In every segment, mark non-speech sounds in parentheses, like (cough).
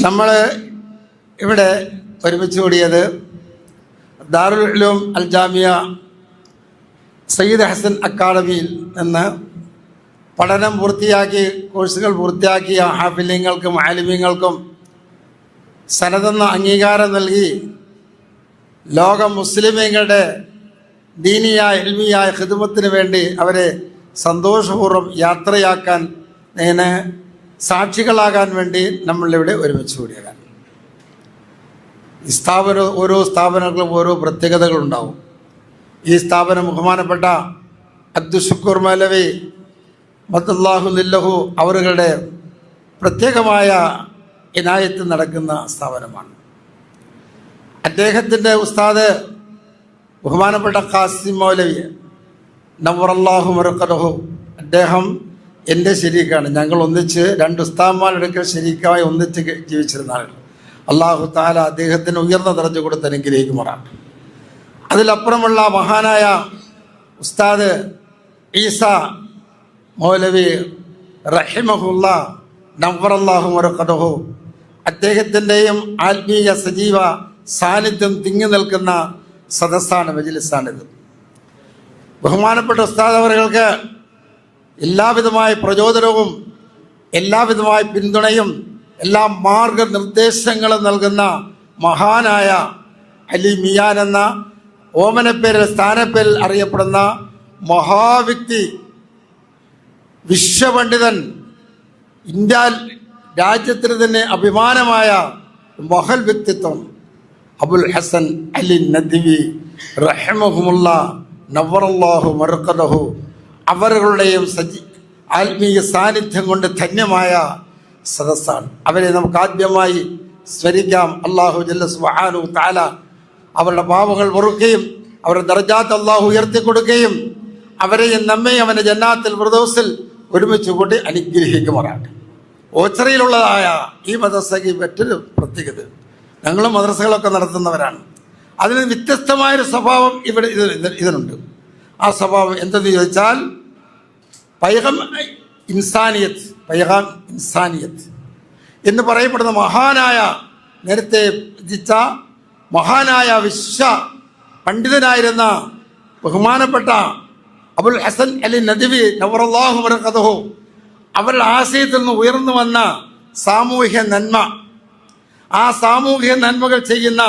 നമ്മൾ ഇവിടെ ഒരുമിച്ച് കൂടിയത് ദാറുൽ ഉലൂം അൽ ജാമിയ സയ്യിദ് ഹസൻ അക്കാദമിയിൽ നിന്ന് പഠനം പൂർത്തിയാക്കി കോഴ്സുകൾ പൂർത്തിയാക്കിയ ഹാഫില്യങ്ങൾക്കും ആലിമ്യങ്ങൾക്കും സനതെന്ന അംഗീകാരം നൽകി ലോക മുസ്ലിമീങ്ങളുടെ ദീനിയായ എൽമിയായ ഹിദമത്തിന് വേണ്ടി അവരെ സന്തോഷപൂർവം യാത്രയാക്കാൻ ഇങ്ങനെ സാക്ഷികളാകാൻ വേണ്ടി നമ്മളിവിടെ ഒരുമിച്ച് കൂടിയതാണ് സ്ഥാപന ഓരോ സ്ഥാപനങ്ങളും ഓരോ പ്രത്യേകതകളുണ്ടാവും. ഈ സ്ഥാപനം ബഹുമാനപ്പെട്ട അബ്ദുഷുക്കൂർ മലവി മദ്ദാഹു ലില്ലഹു അവരുടെ പ്രത്യേകമായ ഇനായത്ത് നടക്കുന്ന സ്ഥാപനമാണ്. അദ്ദേഹത്തിന്റെ ഉസ്താദ് ബഹുമാനപ്പെട്ട ഖാസിം മൗലവി നവറല്ലാഹു മുറക്കലഹു അദ്ദേഹം എന്റെ ശരീക്കാണ് ഞങ്ങൾ ഒന്നിച്ച് രണ്ട് ഉസ്താന്മാരെടുക്കൽ ശരീക്കമായി ഒന്നിച്ച് ജീവിച്ചിരുന്ന ആളുകൾ. അള്ളാഹു താല അദ്ദേഹത്തിന് ഉയർന്ന തെരഞ്ഞു കൊടുത്ത് അനുഗ്രഹിക്കുമാറാണ് അതിലപ്പുറമുള്ള മഹാനായ ഉസ്താദ് ഈസ മൗലവി റഹിമഹുല്ല നവറല്ലാഹു മുറക്കലഹു അദ്ദേഹത്തിന്റെയും ആത്മീയ സജീവ സാന്നിധ്യം തിങ്ങി നിൽക്കുന്ന സദസ്സാണ് മജിലിസാണിത്. ബഹുമാനപ്പെട്ട ഉസ്താദ് അവർക്ക് എല്ലാവിധമായ പ്രചോദനവും എല്ലാവിധമായ പിന്തുണയും എല്ലാ മാർഗനിർദ്ദേശങ്ങളും നൽകുന്ന മഹാനായ അലി മിയാൻ എന്ന ഓമനപ്പേരിൽ സ്ഥാനപ്പേരിൽ അറിയപ്പെടുന്ന മഹാവ്യക്തി വിശ്വപണ്ഡിതൻ ഇന്ത്യ രാജ്യത്തിന് തന്നെ അഭിമാനമായ മഹൽ വ്യക്തിത്വം അബുൽ ഹസൻ അലി നദ്വി റഹ്മഹുമുള്ള നവറല്ലാഹു മറുക്കലഹു അവരുടെയും സജി ആത്മീയ സാന്നിധ്യം കൊണ്ട് ധന്യമായ സദസ്സാണ്. അവരെ നമുക്ക് ആദ്യമായി സ്മരിക്കാം അള്ളാഹു ജല്ലു താല അവരുടെ പാവങ്ങൾ പൊറുക്കുകയും അവരുടെ ദർജാത്ത് അള്ളാഹു ഉയർത്തിക്കൊടുക്കുകയും അവരെയും നമ്മയും അവന്റെ ജന്നാത്തിൽ വൃദോസിൽ ഒരുമിച്ച് കൂട്ടി അനുഗ്രഹിക്കുമാറാട്ടെ ഓച്ചറയിലുള്ളതായ ഈ മദ്രസയ്ക്ക് മറ്റൊരു പ്രത്യേകത. ഞങ്ങളും മദ്രസകളൊക്കെ നടത്തുന്നവരാണ്. അതിന് വ്യത്യസ്തമായൊരു സ്വഭാവം ഇവിടെ ഇത് ഇത് ഇതിനുണ്ട്. ആ സ്വഭാവം എന്തെന്ന് ചോദിച്ചാൽ പൈഹം ഇൻസാനിയത്ത് പൈഹാം ഇൻസാനിയത്ത്. എന്ന് പറയപ്പെടുന്ന മഹാനായ നേരത്തെ രചിച്ച മഹാനായ വിശ്വ പണ്ഡിതനായിരുന്ന ബഹുമാനപ്പെട്ട അബുൽ ഹസൻ അലി നദിവി നവറല്ലാഹു വരക്കഥഹു അവരുടെ ആശയത്തിൽ നിന്ന് ഉയർന്നു വന്ന സാമൂഹ്യ നന്മ. ആ സാമൂഹ്യ നന്മകൾ ചെയ്യുന്ന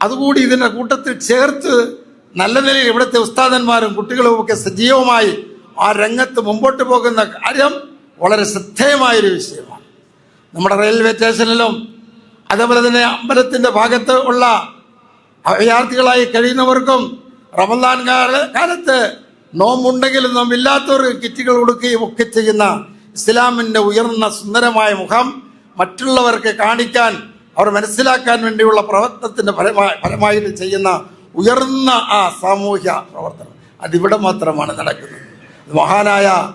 അതുകൂടി ഇതിന്റെ കൂട്ടത്തിൽ ചേർത്ത് നല്ല നിലയിൽ ഇവിടുത്തെ ഉസ്താദന്മാരും കുട്ടികളും ഒക്കെ സജീവമായി ആ രംഗത്ത് മുമ്പോട്ട് പോകുന്ന കാര്യം വളരെ ശ്രദ്ധേയമായൊരു വിഷയമാണ്. നമ്മുടെ റെയിൽവേ സ്റ്റേഷനിലും അതേപോലെ തന്നെ അമ്പലത്തിന്റെ ഭാഗത്ത് ഉള്ള വിദ്യാർത്ഥികളായി കഴിയുന്നവർക്കും റമദാൻ കാല കാലത്ത് നോമ്പുണ്ടെങ്കിലും നോമ്പില്ലാത്തവർക്ക് കിറ്റുകൾ കൊടുക്കുകയും ഒക്കെ ചെയ്യുന്ന ഇസ്ലാമിന്റെ ഉയർന്ന സുന്ദരമായ മുഖം മറ്റുള്ളവർക്ക് കാണിക്കാൻ അവർ മനസ്സിലാക്കാൻ വേണ്ടിയുള്ള പ്രവർത്തനത്തിന്റെ ഫലമായി ഫലമായിട്ട് ചെയ്യുന്ന ഉയർന്ന ആ സാമൂഹ്യ പ്രവർത്തനം. അതിവിടെ മാത്രമാണ് നടക്കുന്നത്. മഹാനായ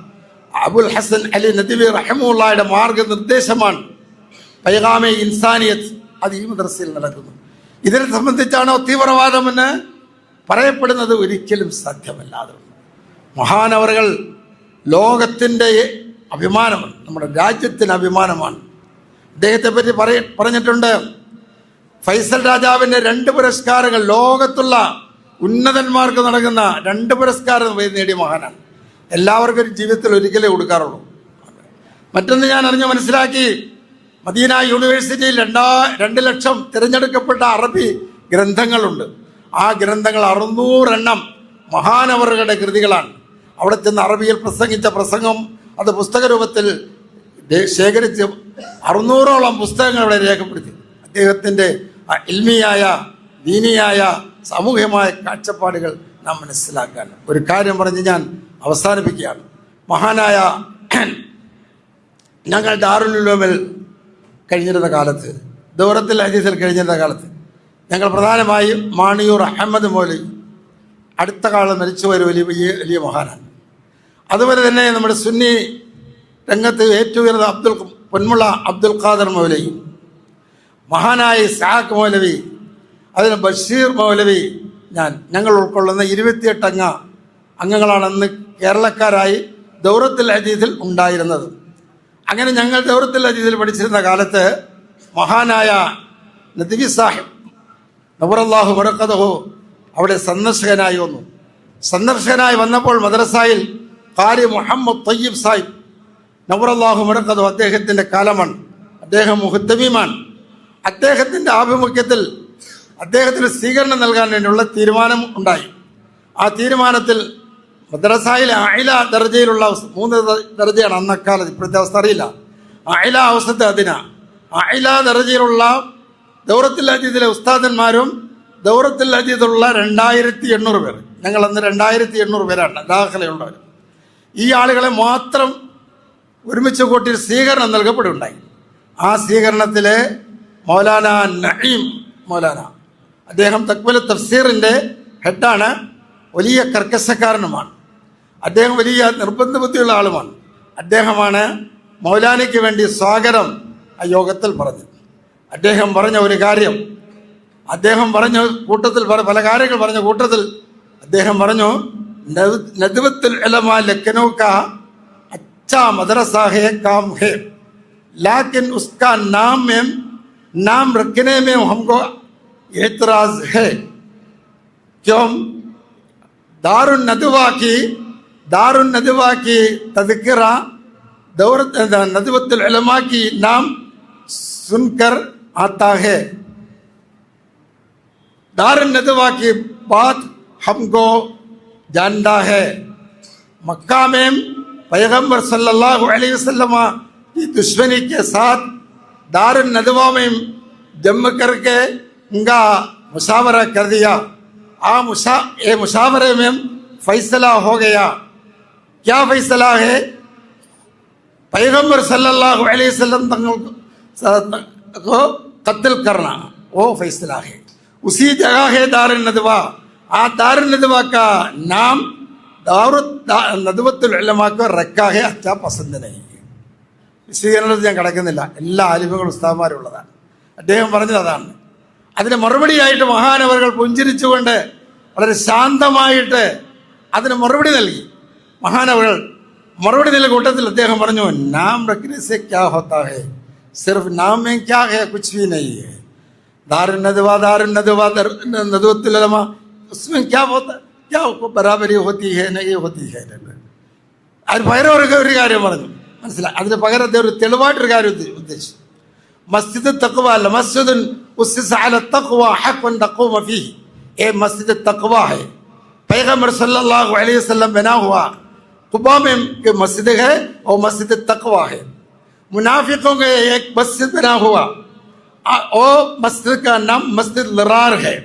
അബുൽ ഹസൻ അലി നദിബി റഹമുള്ളയുടെ മാർഗനിർദ്ദേശമാണ് പൈഗാമെ ഇൻസാനിയത്ത് അത് ഈ മദ്രസയിൽ നടക്കുന്നു ഇതിനെ സംബന്ധിച്ചാണോ തീവ്രവാദമെന്ന് പറയപ്പെടുന്നത് ഒരിക്കലും സാധ്യമല്ലാതെ. മഹാനവറുകൾ ലോകത്തിന്റെ അഭിമാനമാണ്. നമ്മുടെ രാജ്യത്തിന് അഭിമാനമാണ്. അദ്ദേഹത്തെ പറ്റി പറയ പറഞ്ഞിട്ടുണ്ട്. ഫൈസൽ രാജാവിന്റെ രണ്ട് പുരസ്കാരങ്ങൾ ലോകത്തുള്ള ഉന്നതന്മാർക്ക് നടക്കുന്ന രണ്ട് പുരസ്കാരം നേടിയ മഹാനാണ്. എല്ലാവർക്കും ജീവിതത്തിൽ ഒരിക്കലേ കൊടുക്കാറുള്ളൂ. മറ്റൊന്ന് ഞാൻ അറിഞ്ഞു മനസ്സിലാക്കി മദീന യൂണിവേഴ്സിറ്റിയിൽ രണ്ടാ രണ്ട് ലക്ഷം തിരഞ്ഞെടുക്കപ്പെട്ട അറബി ഗ്രന്ഥങ്ങളുണ്ട്. ആ ഗ്രന്ഥങ്ങൾ അറുന്നൂറെണ്ണം മഹാനവറുകളുടെ കൃതികളാണ്. അവിടെ ചെന്ന് അറബിയിൽ പ്രസംഗിച്ച പ്രസംഗം അത് പുസ്തക രൂപത്തിൽ ശേഖരിച്ച് അറുന്നൂറോളം പുസ്തകങ്ങൾ അവിടെ രേഖപ്പെടുത്തി. അദ്ദേഹത്തിന്റെ ഇൽമിയായ ദീനിയായ സാമൂഹ്യമായ കാഴ്ചപ്പാടുകൾ നാം മനസ്സിലാക്കാൻ. ഒരു കാര്യം പറഞ്ഞ് ഞാൻ അവസാനിപ്പിക്കുകയാണ്. മഹാനായ (clears throat) ഞങ്ങൾ ദാറുലുലോമിൽ കഴിഞ്ഞിരുന്ന കാലത്ത് ദൂരത്തിൽ അജീസിൽ കഴിഞ്ഞിരുന്ന കാലത്ത് ഞങ്ങൾ പ്രധാനമായും മാണിയൂർ അഹമ്മദ് മോലി അടുത്ത കാലം മരിച്ചു ഒരു വലിയ വലിയ വലിയ മഹാനാണ്. അതുപോലെ തന്നെ നമ്മുടെ സുന്നി രംഗത്ത് ഏറ്റവും ഉയർന്ന അബ്ദുൽ പൊന്മുള അബ്ദുൽ ഖാദർ മൗലവി മഹാനായ സാഖ് മൗലവി അതിന് ബഷീർ മൗലവി ഞാൻ ഞങ്ങൾ ഉൾക്കൊള്ളുന്ന ഇരുപത്തിയെട്ട് അംഗ അംഗങ്ങളാണ് അന്ന് കേരളക്കാരായി ദൗറത്തുൽ അജീദിൽ ഉണ്ടായിരുന്നത്. അങ്ങനെ ഞങ്ങൾ ദൗറത്തുൽ അജീദിൽ പഠിച്ചിരുന്ന കാലത്ത് മഹാനായ നദിവി സാഹിബ് നബുറല്ലാഹു മറക്കതഹോ അവിടെ സന്ദർശകനായി വന്നു. സന്ദർശകനായി വന്നപ്പോൾ മദ്രസായിൽ കാരി മുഹമ്മദ് തയ്യിബ് സാഹിബ് നബുറല്ലാഹു മറക്കതോ അദ്ദേഹത്തിന്റെ കാലമാണ്. അദ്ദേഹം മുഹത്തമീമാണ് അദ്ദേഹത്തിന്റെ ആഭിമുഖ്യത്തിൽ അദ്ദേഹത്തിന് സ്വീകരണം നൽകാൻ വേണ്ടിയുള്ള തീരുമാനം ഉണ്ടായി. ആ തീരുമാനത്തിൽ മദ്രസായിൽ അയില ദർജയിലുള്ള മൂന്ന് ദർജയാണ് അന്നക്കാലത്ത് ഇപ്പോഴത്തെ അവസ്ഥ അറിയില്ല. അയില അവസ്ഥത്തെ അതിന. അയില ദർജയിലുള്ള ദൗറത്തിൽ അതീതിലെ ഉസ്താദന്മാരും ദൗറത്തിൽ അതീതുള്ള രണ്ടായിരത്തി എണ്ണൂറ് പേർ. ഞങ്ങൾ അന്ന് രണ്ടായിരത്തി എണ്ണൂറ് പേരാണ് ദാഖലയുള്ളവർ. ഈ ആളുകളെ മാത്രം ഒരുമിച്ച് കൂട്ടി സ്വീകരണം നൽകപ്പെടുണ്ടായി ആ സ്വീകരണത്തിലെ മൗലാന നഈം മൗലാന. അദ്ദേഹം തക്വല തഫ്സീറിന്റെ ഹെഡാണ്. വലിയ കർക്കശക്കാരനുമാണ്. അദ്ദേഹം വലിയ നിർബന്ധ ബുദ്ധിയുള്ള ആളുമാണ്. അദ്ദേഹമാണ് മൗലാനയ്ക്ക് വേണ്ടി സ്വാഗതം ആ യോഗത്തിൽ പറഞ്ഞു അദ്ദേഹം പറഞ്ഞ ഒരു കാര്യം. അദ്ദേഹം പറഞ്ഞ കൂട്ടത്തിൽ പല കാര്യങ്ങൾ പറഞ്ഞ കൂട്ടത്തിൽ അദ്ദേഹം പറഞ്ഞു നദുവത്തിൽ എലമാ ലക്കനോക്ക അച്ഛാ മദ്രസാഹേ കാം ഹേ. ലാക്കിൻ ഉസ്കാ നാം नाम रखने में हमको एतराज़ है क्यों दारुन नदवा की दारुन नदवा की तذकिरा दौरत नदवतुल की नाम सुनकर आता है। दारुन नदवा की बात हमको जानता है। मक्का में पैगंबर सल्लल्लाहु अलैहि वसल्लम की दुश्मनी के साथ దారుల్ నదువా మేము జమ్ కరికే ఇంకా ముసావరా కర్దియా ఆ ముసా ఏ ముసావరే మేము ఫైసలా హో గయా క్యా ఫైసలా హే पैगम्बर सल्लल्लाहु अलैहि वसल्लम तंगल को कत्ल करना वो फैसला है उसी जगह है दार नदवा आ दार नदवा का नाम दारुत नदवतुलमा को रखा है अच्छा पसंद नहीं है വിശദീകരണത്തിൽ ഞാൻ കിടക്കുന്നില്ല. എല്ലാ ആലിമുകൾ ഉസ്താദ്മാരുള്ളതാണ്. അദ്ദേഹം പറഞ്ഞത് അതാണ്. അതിന് മറുപടിയായിട്ട് മഹാനവറുകൾ പുഞ്ചിരിച്ചുകൊണ്ട് വളരെ ശാന്തമായിട്ട് അതിന് മറുപടി നൽകി. മഹാനവറുകൾ മറുപടി നൽകിയ കൂട്ടത്തിൽ അദ്ദേഹം പറഞ്ഞു നാം പ്രക്രിയ ക്യാ ഹോത്താ ഹേ സിർഫ് നാം മേ ക്യാ ഹേ കുച്ച് ഭി നഹി ഹേ ദാരുന്നതുവാ ദാരുന്നതുവാ നദുവത്തുലമ ഉസ്മേ ക്യാ ഹോത്താ ക്യാ ബരാബരി ഹോത്തി ഹേ നഹി ഹോത്തി ഹേ അത് ഭൈരവർക്ക് ഒരു കാര്യം പറഞ്ഞു. മനസ്സിലായി അതിന് പകരം അദ്ദേഹം ഒരു തെളിവായിട്ടൊരു കാര്യം ഉദ്ദേശിച്ചു. മസ്ജിദ് തക്വ، അല്ല ہے پیغمبر صلی اللہ علیہ وسلم بنا ہوا قبا میں مسجد ہے اور مسجد تقوا ہے منافقوں کے ایک مسجد بنا ہوا اور مسجد کا نام مسجد لرار ہے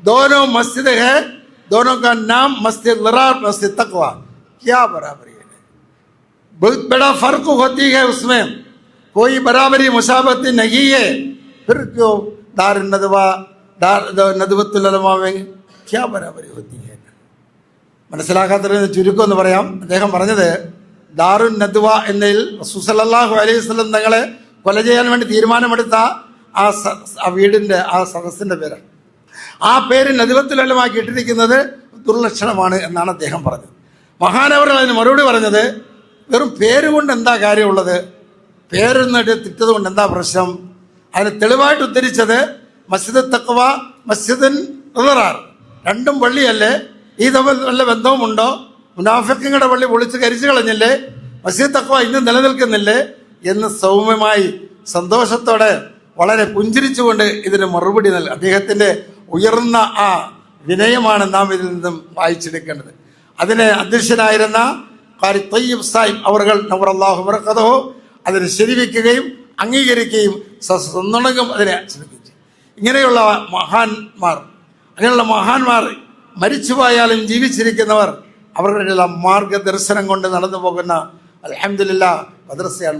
دونوں مسجد ہے دونوں کا نام مسجد لرار مسجد تقوا کیا برابری बहुत बड़ा फर्क होती है उसमें। कोई बराबरी मुसाबत नहीं है फिर जो दार नदवा दार नदवത്തുലമ ക്യാ ബരാബരി ഹോത്തി ഹെ മനസ്സിലാക്കാത്തതിന് ചുരുക്കം എന്ന് പറയാം അദ്ദേഹം പറഞ്ഞത് ദാറുൻ നദ്വ എന്നതിൽ സുസലല്ലാഹു അലൈഹി സ്വലം തങ്ങളെ കൊല ചെയ്യാൻ വേണ്ടി തീരുമാനമെടുത്ത ആ ആ വീടിന്റെ ആ സദസ്സിന്റെ പേര് ആ പേര് നദിവത്തുലമാക്കി ഇട്ടിരിക്കുന്നത് ദുർലക്ഷണമാണ് എന്നാണ് അദ്ദേഹം പറഞ്ഞത്. മഹാനവർ അതിന് മറുപടി പറഞ്ഞത് വെറും പേര് കൊണ്ട് എന്താ കാര്യമുള്ളത്? പേരെന്നിട്ട് തിറ്റത് കൊണ്ട് എന്താ പ്രശ്നം? അതിന് തെളിവായിട്ട് ഉദ്ധരിച്ചത് മസ്ജിദ് തക്വ മസ്ജിദിൻ റിവറാർ രണ്ടും പള്ളിയല്ലേ? ഈ തമ്മിൽ നല്ല ബന്ധവുമുണ്ടോ? മുനാഫിക്കങ്ങളുടെ പള്ളി പൊളിച്ച് കരിച്ചു കളഞ്ഞില്ലേ? മസ്ജിദ് തക്വ ഇന്നും നിലനിൽക്കുന്നില്ലേ? എന്ന് സൗമ്യമായി സന്തോഷത്തോടെ വളരെ പുഞ്ചിരിച്ചുകൊണ്ട് ഇതിന് മറുപടി നൽകി. അദ്ദേഹത്തിന്റെ ഉയർന്ന ആ വിനയമാണ് നാം ഇതിൽ നിന്നും വായിച്ചെടുക്കേണ്ടത്. അതിനെ അധ്യക്ഷനായിരുന്ന കാരി തയ്യബ് സാഹിബ് അവർ നവർ അള്ളാഹു അതിനെ ശരിവെക്കുകയും അംഗീകരിക്കുകയും സ്വന്തം അതിനെ ശ്രമിച്ചു ഇങ്ങനെയുള്ള മഹാന്മാർ അങ്ങനെയുള്ള മഹാന്മാർ മരിച്ചുപോയാലും ജീവിച്ചിരിക്കുന്നവർ അവരുടെ മാർഗദർശനം കൊണ്ട് നടന്നു പോകുന്ന അലഹമില്ല മദ്രസയാണ്.